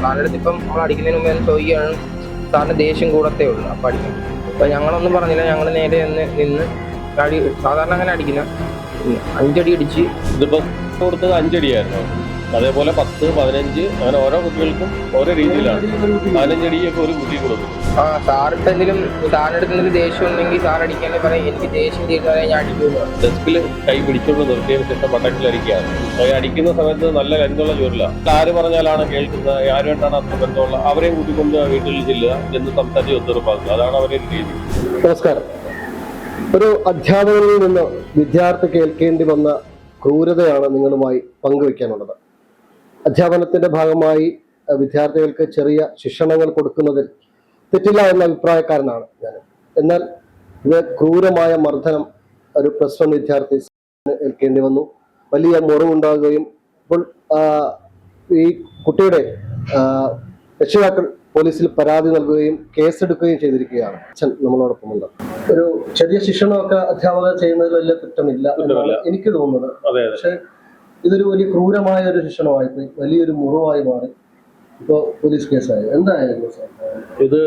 സാറിന്റെ അടുത്ത് ഇപ്പം നമ്മൾ അടിക്കുന്നതിന് മുമ്പ് ഞാൻ ചോദിക്കുകയാണ് സാറിന് ദേഷ്യം കൂടത്തേ ഉള്ളൂ അപ്പം അടിക്കും അപ്പം ഞങ്ങളൊന്നും പറഞ്ഞില്ല ഞങ്ങൾ നേരെ നിന്ന് നിന്ന് അടി സാധാരണ അങ്ങനെ അടിക്കുന്ന അഞ്ചടി അടിച്ച് ഇതിപ്പോൾ കൊടുത്തത് അഞ്ചടിയായിരുന്നു? അതേപോലെ പത്ത് പതിനഞ്ച് അങ്ങനെ ഓരോ കുട്ടികൾക്കും ഓരോ രീതിയിലാണ്. പതിനഞ്ചടിയൊക്കെ ഒരു കുട്ടി കൊടുക്കും. ആ സാറിട്ട് എന്തെങ്കിലും ദേഷ്യം ഉണ്ടെങ്കിൽ സാർ അടിക്കാൻ പറയാം എനിക്ക് ദേഷ്യം തീർന്നാലേ ഞാൻ അടിക്കുന്നു ഡെസ്കിൽ കൈ പിടിച്ചുകൊണ്ട് നിർത്തിയതിന് ശേഷം പട്ടക്കിൽ അടിക്കുകയാണ് അപ്പോൾ അടിക്കുന്ന സമയത്ത് നല്ല കരുതുള്ള ജോലില്ല ആര് പറഞ്ഞാലാണ് കേൾക്കുന്നത്? ആരുമായിട്ടാണ് അത്ര ബന്ധമുള്ള? അവരെയും കൂട്ടിക്കൊണ്ട് വീട്ടിൽ ചെല്ലുക എന്ന് സംസാരിച്ച് ഒത്തുറപ്പാക്കുക. അതാണ് അവരെ രീതി. നമസ്കാരം. ഒരു അധ്യാപകനിൽ നിന്ന് വിദ്യാർത്ഥി കേൾക്കേണ്ടി വന്ന ക്രൂരതയാണ് നിങ്ങളുമായി പങ്കുവയ്ക്കാനുള്ളത് അധ്യാപനത്തിന്റെ ഭാഗമായി വിദ്യാർത്ഥികൾക്ക് ചെറിയ ശിക്ഷണങ്ങൾ കൊടുക്കുന്നതിൽ തെറ്റില്ല എന്ന അഭിപ്രായക്കാരനാണ് ഞാൻ. എന്നാൽ ഇത് ക്രൂരമായ മർദ്ദനം ഒരു പ്ലസ് വൺ വിദ്യാർത്ഥി ഏൽക്കേണ്ടി വന്നു. വലിയ മുറിവുണ്ടാകുകയും ഇപ്പോൾ ഈ കുട്ടിയുടെ രക്ഷിതാക്കൾ പോലീസിൽ പരാതി നൽകുകയും കേസെടുക്കുകയും ചെയ്തിരിക്കുകയാണ് അച്ഛൻ നമ്മളോടൊപ്പമുണ്ട്. ഒരു ചെറിയ ശിക്ഷണമൊക്കെ അധ്യാപകർ ചെയ്യുന്നതിൽ വലിയ കുറ്റമില്ല എനിക്ക് തോന്നുന്നത്. പക്ഷെ ഇതൊരു വലിയ ക്രൂരമായ ഒരു ശിക്ഷണമായിപ്പോയി വലിയൊരു മുറിവായി മാറി. ഇപ്പോൾ പോലീസ് കേസായി. എന്തായിരുന്നു സാർ? ഇത്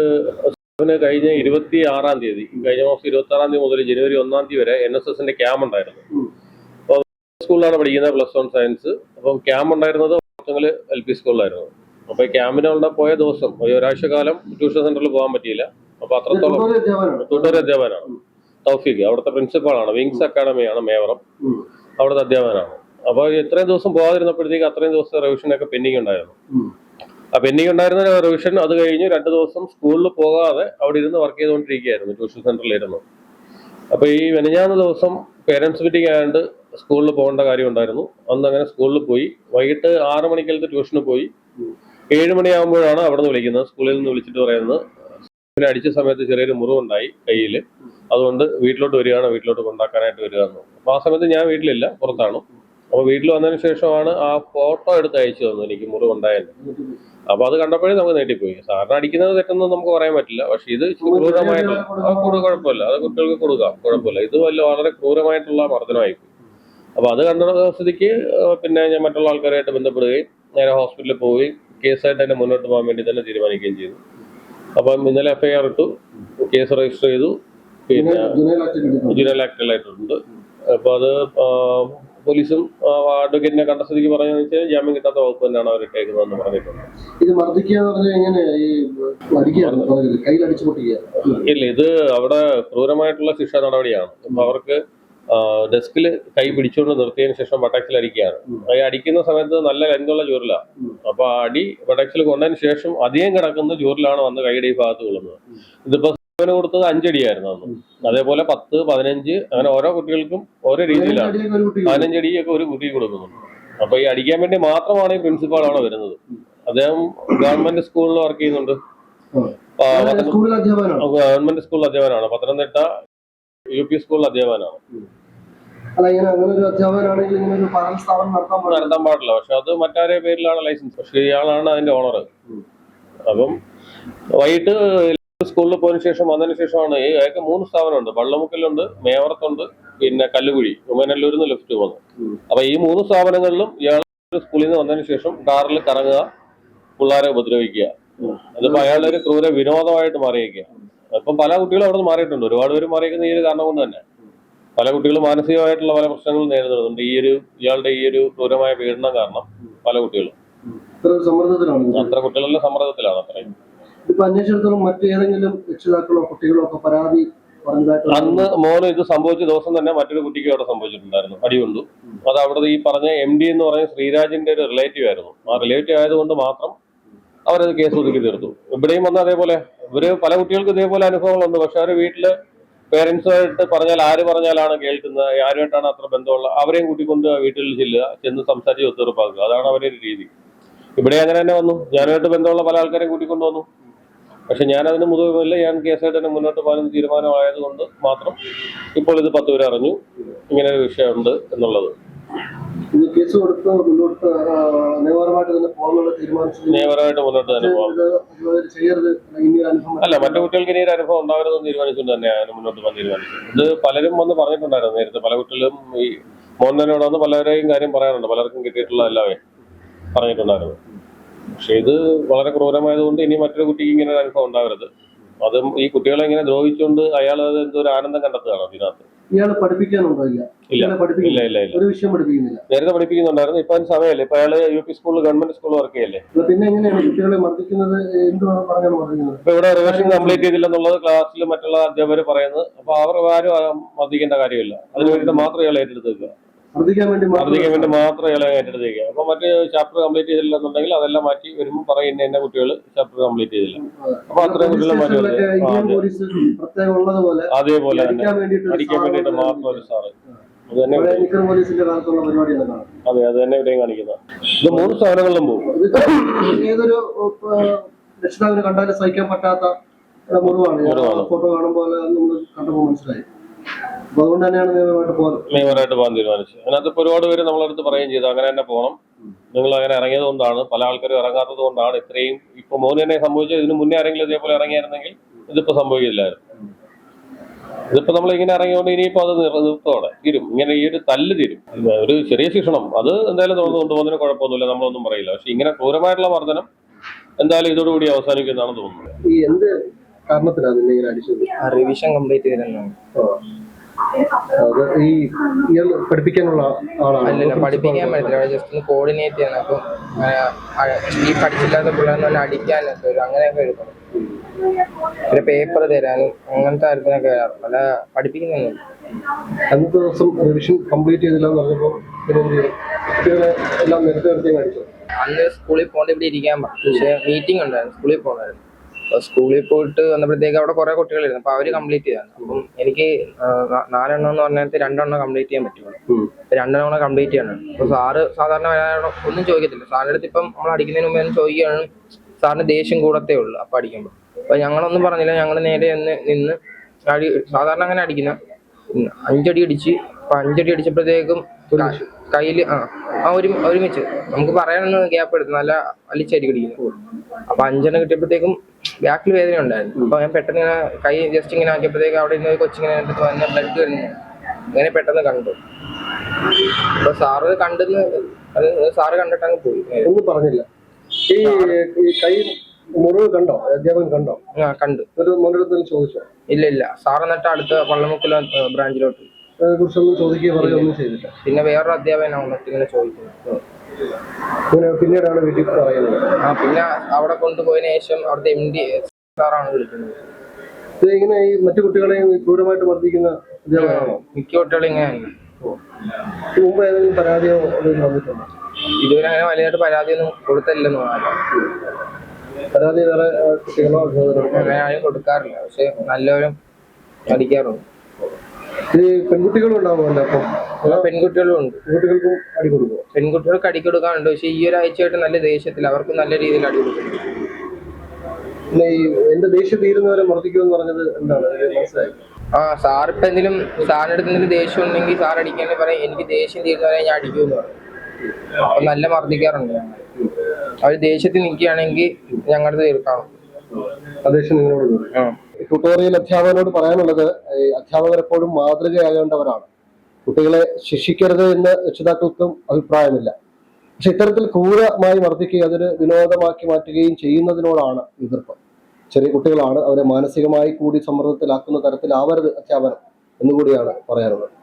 അവന് കഴിഞ്ഞ ഇരുപത്തി ആറാം തീയതി കഴിഞ്ഞ മാസം ഇരുപത്തി ആറാം തീയതി മുതൽ ജനുവരി ഒന്നാം തീയതി വരെ എൻ എസ് എസിന്റെ ക്യാമ്പ് ഉണ്ടായിരുന്നു. അപ്പോൾ സ്കൂളിലാണ് പഠിക്കുന്നത് പ്ലസ് വൺ സയൻസ്. അപ്പം ക്യാമ്പ് ഉണ്ടായിരുന്നത് കുറച്ചെങ്കിൽ എൽ പി സ്കൂളിലായിരുന്നു. അപ്പൊ ഈ ക്യാമ്പിനുള്ള പോയ ദിവസം ഒരു ഒരാഴ്ച കാലം ട്യൂഷൻ സെന്ററിൽ പോകാൻ പറ്റിയില്ല. അപ്പോൾ അത്രത്തോളം തൊട്ടൂർ അധ്യാപകനാണ്. തൗഫീഖ് അവിടുത്തെ പ്രിൻസിപ്പാളാണ് വിങ്സ് അക്കാഡമിയാണ് മേവറം. അവിടുത്തെ അധ്യാപകനാണ്. അപ്പോൾ ഇത്രയും ദിവസം പോകാതിരുന്നപ്പോഴത്തേക്ക് അത്രയും ദിവസത്തെ റിവിഷനൊക്കെ പെൻഡിങ് ഉണ്ടായിരുന്നു. ആ പെൻഡിങ് ഉണ്ടായിരുന്ന റിവിഷൻ അത് കഴിഞ്ഞ് രണ്ട് ദിവസം സ്കൂളിൽ പോകാതെ അവിടെ ഇരുന്ന് വർക്ക് ചെയ്തുകൊണ്ടിരിക്കുകയായിരുന്നു ട്യൂഷൻ സെന്ററിൽ ഇരുന്ന്. അപ്പൊ ഈ മെനഞ്ഞാന്ന് ദിവസം പേരൻസ് മീറ്റിംഗ് ആയതുകൊണ്ട് സ്കൂളിൽ പോകേണ്ട കാര്യം ഉണ്ടായിരുന്നു. അന്ന് അങ്ങനെ സ്കൂളിൽ പോയി. വൈകിട്ട് ആറ് മണിക്കലത്തെ ട്യൂഷന് പോയി. ഏഴ് മണിയാകുമ്പോഴാണ് അവിടെ നിന്ന് വിളിക്കുന്നത്. സ്കൂളിൽ നിന്ന് വിളിച്ചിട്ട് പറയുന്നത് പിന്നെ അടിച്ച സമയത്ത് ചെറിയൊരു മുറിവുണ്ടായി കയ്യിൽ അതുകൊണ്ട് വീട്ടിലോട്ട് വരികയാണ് വീട്ടിലോട്ട് കൊണ്ടാക്കാനായിട്ട് വരികയെന്നു അപ്പോൾ അപ്പൊ ആ സമയത്ത് ഞാൻ വീട്ടിലില്ല പുറത്താണ്. അപ്പൊ വീട്ടിൽ വന്നതിന് ശേഷമാണ് ആ ഫോട്ടോ എടുത്ത് അയച്ചു തന്നു എനിക്ക് മുറിവുണ്ടായത് അപ്പൊ അത് കണ്ടപ്പോഴേ നമുക്ക് നീട്ടിപ്പോയി സാറിന് അടിക്കുന്നത് തെറ്റെന്ന് നമുക്ക് പറയാൻ പറ്റില്ല. പക്ഷെ ഇത് ക്രൂരമായിട്ടുള്ള കുഴപ്പമില്ല. അത് കുട്ടികൾക്ക് കൊടുക്കാം. കുഴപ്പമില്ല. ഇത് വല്ല വളരെ ക്രൂരമായിട്ടുള്ള മർദ്ദനമായി പോയി അപ്പൊ അത് കണ്ട സ്ഥിതിക്ക് പിന്നെ ഞാൻ മറ്റുള്ള ആൾക്കാരായിട്ട് ബന്ധപ്പെടുകയും നേരെ ഹോസ്പിറ്റലിൽ പോവുകയും കേസായിട്ട് തന്നെ മുന്നോട്ട് പോകാൻ വേണ്ടി തന്നെ തീരുമാനിക്കുകയും ചെയ്തു. അപ്പം ഇന്നലെ എഫ്ഐആർ ഇട്ടു. കേസ് രജിസ്റ്റർ ചെയ്തു. പിന്നെ ജുനൽ ആക്ടിലായിട്ടുണ്ട് അപ്പൊ അത് പോലീസും അഡ്വക്കേറ്റിനെ കണ്ട സ്ഥിതിക്ക് പറഞ്ഞതെന്ന് വെച്ചാൽ ജാമ്യം കിട്ടാത്ത വകുപ്പ് തന്നെയാണ് അവർ ഇട്ടേക്കുന്നതെന്ന് പറഞ്ഞിട്ടുണ്ട്. ഇത് മർദ്ദിക്കുക ഇല്ല ഇത് അവിടെ ക്രൂരമായിട്ടുള്ള ശിക്ഷാ നടപടിയാണ്. അവർക്ക് ഡെസ്കിൽ കൈ പിടിച്ചുകൊണ്ട് നിർത്തിയതിന് ശേഷം ബട്ടക്സിൽ അടിക്കുകയാണ്. ഈ അടിക്കുന്ന സമയത്ത് നല്ല ലെങ്തുള്ള ചോറിലാണ് അപ്പൊ അടി ബട്ടക്സിൽ കൊണ്ടതിന് ശേഷം അധികം കിടക്കുന്ന ജോറിലാണ് വന്ന് കൈയുടെ ഈ ഭാഗത്ത് കൊള്ളുന്നത് ഇതിപ്പോ അവന് കൊടുത്തത് അഞ്ചടിയായിരുന്നു അന്ന്. അതേപോലെ പത്ത് പതിനഞ്ച് അങ്ങനെ ഓരോ കുട്ടികൾക്കും ഓരോ രീതിയിലാണ്. പതിനഞ്ചടിയൊക്കെ ഒരു കുട്ടി കൊടുക്കുന്നുണ്ട്. അപ്പൊ ഈ അടിക്കാൻ വേണ്ടി മാത്രമാണ് ഈ പ്രിൻസിപ്പാൾ അവിടെ വരുന്നത് അദ്ദേഹം ഗവൺമെന്റ് സ്കൂളിൽ വർക്ക് ചെയ്യുന്നുണ്ട്. സ്കൂളിൽ ഗവൺമെന്റ് സ്കൂൾ അധ്യാപകനാണ്. പത്തനംതിട്ട യു പി സ്കൂൾ പാടില്ല? നടത്താൻ പാടില്ല. പക്ഷെ അത് മറ്റാരെ പേരിലാണ് ലൈസൻസ്. പക്ഷെ ഇയാളാണ് അതിന്റെ ഓണർ അപ്പം വൈകിട്ട് സ്കൂളിൽ പോയതിനു ശേഷം വന്നതിന് ശേഷമാണ് ഈ മൂന്ന് സ്ഥാപനമുണ്ട്. വള്ളമുക്കലുണ്ട് മേവറത്തുണ്ട് പിന്നെ കല്ലുകുഴി ഉമ്മനല്ലൂരിൽ നിന്ന് ലെഫ്റ്റ് പോകുന്നത്. അപ്പൊ ഈ മൂന്ന് സ്ഥാപനങ്ങളിലും ഇയാൾ സ്കൂളിൽ നിന്ന് വന്നതിന് ശേഷം കാറിൽ കറങ്ങുക പിള്ളേരെ ഉപദ്രവിക്കുക. അതിപ്പോ അയാളുടെ ഒരു ക്രൂര വിനോദമായിട്ട് മാറിയേക്കുക ഇപ്പം പല കുട്ടികളും അവിടെ നിന്ന് മാറിയിട്ടുണ്ട്. ഒരുപാട് പേര് മാറിയിരിക്കുന്ന ഈ ഒരു കാരണം കൊണ്ട് തന്നെ. പല കുട്ടികളും മാനസികമായിട്ടുള്ള പല പ്രശ്നങ്ങളും നേരിടുന്നുണ്ട്. ഈ ഒരു ഇയാളുടെ ഈ ഒരു ക്രൂരമായ പീഡനം കാരണം പല കുട്ടികളും. അത്ര കുട്ടികളുടെ സമ്മർദ്ദത്തിലാണ് അത്രയും. ഇപ്പൊ അന്വേഷണത്തോളം മറ്റേതെങ്കിലും രക്ഷിതാക്കളോ കുട്ടികളോ ഒക്കെ പരാതി അന്ന് മോന് ഇത് സംഭവിച്ച ദിവസം തന്നെ മറ്റൊരു കുട്ടിക്ക് അവിടെ സംഭവിച്ചിട്ടുണ്ടായിരുന്നു അടികൊണ്ടു അത് അവിടെ ഈ പറഞ്ഞ എം ഡി എന്ന് പറഞ്ഞ ശ്രീരാജിന്റെ ഒരു റിലേറ്റീവ് ആയിരുന്നു. ആ റിലേറ്റീവ് ആയതുകൊണ്ട് മാത്രം അവരത് കേസ് ഒതുക്കി തീർത്തു. ഇവിടെയും വന്ന അതേപോലെ ഇവർ പല കുട്ടികൾക്ക് ഇതേപോലെ അനുഭവങ്ങളുണ്ട്. പക്ഷെ അവർ വീട്ടിൽ പേരൻസുമായിട്ട് പറഞ്ഞാൽ ആര് പറഞ്ഞാലാണ് കേൾക്കുന്നത് ആരുമായിട്ടാണ് അത്ര ബന്ധമുള്ള അവരെയും കൂട്ടിക്കൊണ്ട് വീട്ടിൽ ചെല്ലുക ചെന്ന് സംസാരിച്ച് ഒത്തുറപ്പാക്കുക അതാണ് അവരുടെ രീതി. ഇവിടെ അങ്ങനെ തന്നെ വന്നു. ഞാനുമായിട്ട് ബന്ധമുള്ള പല ആൾക്കാരെയും കൂട്ടിക്കൊണ്ട് വന്നു. പക്ഷെ ഞാൻ അതിന് മുതിർന്നില്ല ഞാൻ കേസായിട്ട് തന്നെ മുന്നോട്ട് പോകാൻ തീരുമാനമായതുകൊണ്ട് മാത്രം ഇപ്പോൾ ഇത് പത്ത് പേര് അറിഞ്ഞു. ഇങ്ങനെ ഒരു വിഷയമുണ്ട് എന്നുള്ളത്. കേസ് കൊടുത്ത് മുന്നോട്ട് ആ, നിയമപരമായിട്ട് തന്നെ പോകാനുള്ള തീരുമാനിച്ചു നിയമപരമായിട്ട് മുന്നോട്ട് തന്നെ പോകാം. അല്ല മറ്റു കുട്ടികൾക്ക് ഇനി ഒരു അനുഭവം ഉണ്ടാവരുതെന്ന് തീരുമാനിച്ചുകൊണ്ട് തന്നെയാണ് മുന്നോട്ട് പോകാൻ തീരുമാനിച്ചത്. ഇത് പലരും വന്ന് പറഞ്ഞിട്ടുണ്ടായിരുന്നു നേരത്തെ. പല കുട്ടികളും ഈ മോഹൻലാലിനോട് വന്ന് പലരെയും കാര്യം പറയാനുണ്ട് പലർക്കും കിട്ടിയിട്ടുള്ള അല്ലാവേ പറഞ്ഞിട്ടുണ്ടായിരുന്നു. പക്ഷെ ഇത് വളരെ ക്രൂരമായതുകൊണ്ട് ഇനി മറ്റൊരു കുട്ടിക്ക് ഇങ്ങനെ ഒരു അനുഭവം ഉണ്ടാവരുത്. അതും ഈ കുട്ടികളെ ഇങ്ങനെ ദ്രോഹിച്ചുകൊണ്ട് അയാൾ അത് എന്തോ ഒരു ആനന്ദം കണ്ടെത്തുകയാണ് അതിനകത്ത് ഇയാൾ പഠിപ്പിക്കാനുണ്ടോ ഇല്ല. ഇല്ല ഒരു വിഷയം പഠിപ്പിക്കുന്നില്ല. നേരത്തെ പഠിപ്പിക്കുന്നുണ്ടായിരുന്നു. ഇപ്പൊ അതിന് സമയമല്ലേ? ഇപ്പൊ അയാൾ യു പി സ്കൂളിൽ ഗവൺമെന്റ് സ്കൂളിൽ വർക്ക് ചെയ്യല്ലേ? പിന്നെ എങ്ങനെയാണ് കുട്ടികളെ മർദ്ദിക്കുന്നത്? മർദ്ദിക്കുന്നത്? ഇപ്പൊ ഇവിടെ റിവേഷൻ കംപ്ലീറ്റ് ചെയ്തില്ലെന്നുള്ളത് ക്ലാസ്സിൽ മറ്റുള്ള അധ്യാപകർ പറയുന്നത്. അപ്പൊ അവർ ആരും മർദ്ദിക്കേണ്ട കാര്യമില്ല. അതിന് വേണ്ടിയിട്ട് മാത്രം ഇയാൾ ഏറ്റെടുത്തേക്കുക. മർദ്ദിക്കാൻ വേണ്ടി മാത്രം മർദ്ദിക്കാൻ വേണ്ടി മാത്രം ഇയാളെ ഏറ്റെടുത്തേക്കുക അപ്പൊ മറ്റ് ചാപ്റ്റർ കംപ്ലീറ്റ് ചെയ്തില്ലെന്നുണ്ടെങ്കിൽ അതെല്ലാം മാറ്റി വരുമ്പോൾ പറയുന്ന ഇന്ന കുട്ടികൾ ചാപ്റ്റർ കംപ്ലീറ്റ് ചെയ്തില്ല. അപ്പൊ അത്രയും കുട്ടികളെ മാറ്റി അതേപോലെ തന്നെ. അടിക്കാൻ വേണ്ടിയിട്ട് മാത്രം ഒരു സാറ്. അത് അതെ തന്നെ ഇവിടെയും കാണിക്കുന്നത്. ഇത് മൂന്ന് സ്ഥാനങ്ങളിലും പോകും. ഏതൊരു രക്ഷിതാവിന് കണ്ടാലും സഹിക്കാൻ പറ്റാത്ത മുറിവാണ്. ഫോട്ടോ കാണുമ്പോൾ നമ്മൾ കണ്ടപ്പോൾ മനസ്സിലായി. അതുകൊണ്ട് തന്നെയാണ് നിയമമായിട്ട് പോകുന്നത് നിയമപരമായിട്ട് പോകാൻ തീരുമാനിച്ചു അതിനകത്ത് ഇപ്പൊ ഒരുപാട് പേര് നമ്മളടുത്ത് പറയുകയും ചെയ്തു. അങ്ങനെ തന്നെ പോകണം. നിങ്ങൾ അങ്ങനെ ഇറങ്ങിയത് കൊണ്ടാണ്. പല ആൾക്കാരും ഇറങ്ങാത്തത് കൊണ്ടാണ് ഇത്രയും. ഇപ്പൊ മോന് തന്നെ സംഭവിച്ചത്. ഇതിന് മുന്നേ ആരെങ്കിലും ഇതേപോലെ ഇറങ്ങിയായിരുന്നെങ്കിൽ ഇതിപ്പോ സംഭവിക്കില്ലായിരുന്നു. ഇതിപ്പോ നമ്മൾ ഇങ്ങനെ ഇറങ്ങിയോണ്ട് ഇനിയിപ്പോ അത് നിർ- നിർത്തോടെ തീരും. ഇങ്ങനെ ഈ ഒരു തല്ല് തീരും. ഒരു ചെറിയ ശിക്ഷണം. അത് എന്തായാലും തുറന്നു കൊണ്ടുപോകുന്നതിന് കുഴപ്പമൊന്നുമില്ല. നമ്മളൊന്നും പറയില്ല. പക്ഷെ ഇങ്ങനെ ക്രൂരമായിട്ടുള്ള മർദ്ദനം എന്തായാലും ഇതോടുകൂടി അവസാനിക്കുന്നതാണ് തോന്നുന്നത്. ഈ എന്ത് കാരണത്തിലാണ് റിവിഷൻ കംപ്ലീറ്റ് ചെയ്തിരുന്നു ഈ ഇയാൾ പഠിപ്പിക്കാനുള്ള ആളാണ്? പഠിപ്പിക്കാൻ പറ്റില്ല ജസ്റ്റ് ഒന്ന് കോർഡിനേറ്റ് ചെയ്യണം. അപ്പം ഈ പഠിച്ചില്ലാത്ത പിള്ളേരെ ഒന്ന് അടിക്കാനൊക്കെ വരും. അങ്ങനെയൊക്കെ എടുക്കണം പിന്നെ പേപ്പർ തരാനും അങ്ങനത്തെ കാര്യത്തിനൊക്കെ വരാറുണ്ട് അല്ല പഠിപ്പിക്കുന്നൊന്നും അന്നത്തെ ദിവസം റിവിഷൻ കംപ്ലീറ്റ് ചെയ്തില്ല എന്ന് പറഞ്ഞപ്പോൾ? കുട്ടികളെ എല്ലാം നേരത്തെ നേരത്തെ അടിച്ചു അന്ന് സ്കൂളിൽ പോകേണ്ട ഇവിടെ ഇരിക്കാൻ പറഞ്ഞു. പക്ഷെ മീറ്റിംഗ് ഉണ്ടായിരുന്നു. സ്കൂളിൽ പോകണമായിരുന്നു. സ്കൂളിൽ പോയിട്ട് വന്നപ്പോഴത്തേക്ക് അവിടെ കുറെ കുട്ടികളായിരുന്നു അപ്പൊ അവർ കംപ്ലീറ്റ് ചെയ്താണ്. അപ്പം എനിക്ക് നാലെണ്ണം എന്ന് പറഞ്ഞാൽ രണ്ടെണ്ണം കംപ്ലീറ്റ് ചെയ്യാൻ പറ്റുള്ളൂ. രണ്ടെണ്ണം കൂടെ കംപ്ലീറ്റ് ചെയ്യണം. അപ്പൊ സാറ് സാധാരണ ഒന്നും ചോദിക്കത്തില്ല. സാറിന്റെ അടുത്ത് ഇപ്പം നമ്മൾ അടിക്കുന്നതിന് മുമ്പ് ഒന്ന് ചോദിക്കുകയാണ്. സാറിന് ദേഷ്യം കൂടത്തേ ഉള്ളൂ അപ്പൊ അടിക്കുമ്പോൾ അപ്പൊ ഞങ്ങളൊന്നും പറഞ്ഞില്ല. ഞങ്ങൾ നേരെ ഒന്ന് നിന്ന് അടി സാധാരണ അങ്ങനെ അടിക്കുന്ന അഞ്ചടി അടിച്ച് അപ്പൊ അഞ്ചടി അടിച്ചപ്പോഴത്തേക്കും കയ്യിൽ ആ ആ ഒരു ഒരുമിച്ച്. നമുക്ക് പറയാനൊന്നും ഗ്യാപ്പ് എടുത്തു നല്ല വലിച്ചടി അടിക്കുന്നു അപ്പൊ അഞ്ചെണ്ണം കിട്ടിയപ്പോഴത്തേക്കും ബാക്കിൽ വേദന ഉണ്ടായിരുന്നു. അപ്പൊ ഞാൻ പെട്ടെന്ന് ഇങ്ങനെ കൈ ജസ്റ്റ് ഇങ്ങനെ ആക്കിയപ്പോഴത്തേക്ക് അവിടെ ഒരു കൊച്ചിങ്ങനെ എന്റെ വന്ന് ബ്ലഡ് വരുന്നു. അങ്ങനെ പെട്ടെന്ന് കണ്ടു. അപ്പൊ സാറ് കണ്ടെന്ന് അത് സാറ് കണ്ടിട്ട് അങ്ങ് പോയി. ഒന്നും പറഞ്ഞില്ല. ഈ ഈ കൈ മുറിവ് കണ്ടോ? അധ്യാപകൻ കണ്ടോ? ആ കണ്ടു. മുന്നിടത്തിൽ ചോദിച്ചോ? ഇല്ല ഇല്ല. സാർ എന്നിട്ട് അടുത്ത പള്ളമുക്കുല ബ്രാഞ്ചിലോട്ട് കുറിച്ചൊന്നും ചോദിക്കുകയോ പറയുകയോ ഒന്നും ചെയ്തില്ല. പിന്നെ വേറൊരു അധ്യാപകനാണ് ഇങ്ങനെ ചോദിക്കുന്നത്. പിന്നീടാണ് വീട്ടിൽ പറയുന്നത്. ആ പിന്നെ അവിടെ കൊണ്ടുപോയതിനു ശേഷം അവിടുത്തെ എം ഡി സാറാണ് വിളിക്കുന്നത്. ഇത് ഇങ്ങനെ ഈ മറ്റു കുട്ടികളെയും ഈ ക്രൂരമായിട്ട് മർദ്ദിക്കുന്ന അധ്യാപകനാണോ മിക്ക കുട്ടികളും ഇങ്ങനെയാണ്. മുമ്പ് ഏതെങ്കിലും പരാതിയോ എന്തെങ്കിലും വന്നിട്ടുണ്ടോ? ഇതുവരെ അങ്ങനെ വലിയതായിട്ട് പരാതിയൊന്നും കൊടുത്തില്ലെന്ന് തോന്നാം പരാതി വേറെ കുട്ടികളോ അങ്ങനെ ആരും കൊടുക്കാറില്ല. പക്ഷെ നല്ലവരും അടിക്കാറുണ്ട് ഈ പെൺകുട്ടികളും ഉണ്ടാവുമല്ലോ അപ്പം? പെൺകുട്ടികളും ഉണ്ട്. പെൺകുട്ടികൾക്കും അടി കൊടുക്കുമോ പെൺകുട്ടികൾക്ക് അടി കൊടുക്കാറുണ്ട് പക്ഷെ ഈ ഒരാഴ്ചയായിട്ട് നല്ല ദേഷ്യത്തിൽ അവർക്ക് നല്ല രീതിയിൽ അടി കൊടുക്കും പിന്നെ ഈ എന്റെ ദേഷ്യം തീരുന്നവരെ മർദ്ദിക്കുമെന്ന് പറഞ്ഞത് എന്താണ്? ഇത് മനസ്സിലായി? ആ സാർ ഇപ്പൊ എന്തെങ്കിലും സാറിന്റെ അടുത്ത് എന്തെങ്കിലും ദേഷ്യം ഉണ്ടെങ്കിൽ സാർ അടിക്കാന്ന് പറയും എനിക്ക് ദേഷ്യം തീരുന്നവരെ ഞാൻ അടിക്കുമെന്ന് പറയും. അപ്പൊ നല്ല മർദ്ദിക്കാറുണ്ട് ഞങ്ങൾ അവർ ദേഷ്യത്തിൽ നിൽക്കുകയാണെങ്കിൽ ഞങ്ങളുടെ തീർക്കാം ആ ദേഷ്യം നിങ്ങളോട് ആ. ട്യൂട്ടോറിയൽ അധ്യാപകനോട് പറയാനുള്ളത് അധ്യാപകർ എപ്പോഴും മാതൃകയാകേണ്ടവരാണ്. കുട്ടികളെ ശിക്ഷിക്കരുത് എന്ന് രക്ഷിതാക്കൾക്കും അഭിപ്രായമില്ല. പക്ഷെ ഇത്തരത്തിൽ ക്രൂരമായി വർദ്ധിക്കുകയും അതൊരു വിനോദമാക്കി മാറ്റുകയും ചെയ്യുന്നതിനോടാണ് എതിർപ്പ്. ചെറിയ കുട്ടികളാണ് അവരെ മാനസികമായി കൂടി സമ്മർദ്ദത്തിലാക്കുന്ന തരത്തിലാവരുത് അധ്യാപനം എന്നുകൂടിയാണ് പറയാനുള്ളത്.